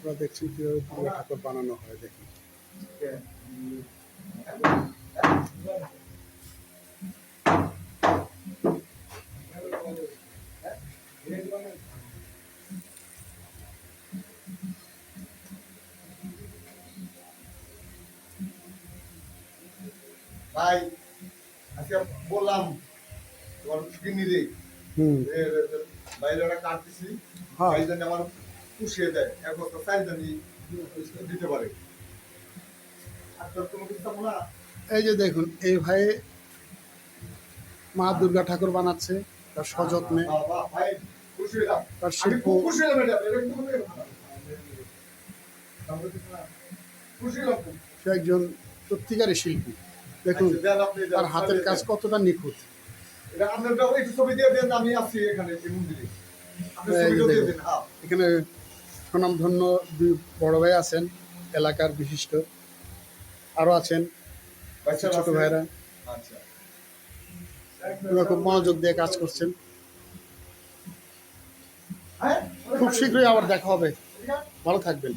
আপনারা দেখছেন কীভাবে দুর্গা ঠাকুর বানানো হয় দেখুন। ভাই আজকে বললাম তোমার কিডনি রে বাইরে ওরা কাটতেছি হ্যাঁ। ভাই জানি আমার পুষিয়ে দেয় এক বছর চার জানি দিতে পারে। এই যে দেখুন এই ভাই মা দুর্গা ঠাকুর বানাচ্ছে তার সযত্নে। তার শিল্প। সে একজন সত্যিকারের শিল্পী। দেখুন আচ্ছা, তার হাতের কাজ কতটা নিখুঁত। এটা আপনার একটু ছবি দিয়ে দেন আমি আছি এখানে সুনামধন্য দুই বড় ভাই আছেন এলাকার বিশিষ্ট। আরও আছেন ছোট ভাইরা। আচ্ছা। ওরা খুব মনোযোগ দিয়ে কাজ করছেন। হ্যাঁ? খুব শীঘ্রই আবার দেখা হবে। ভালো থাকবেন।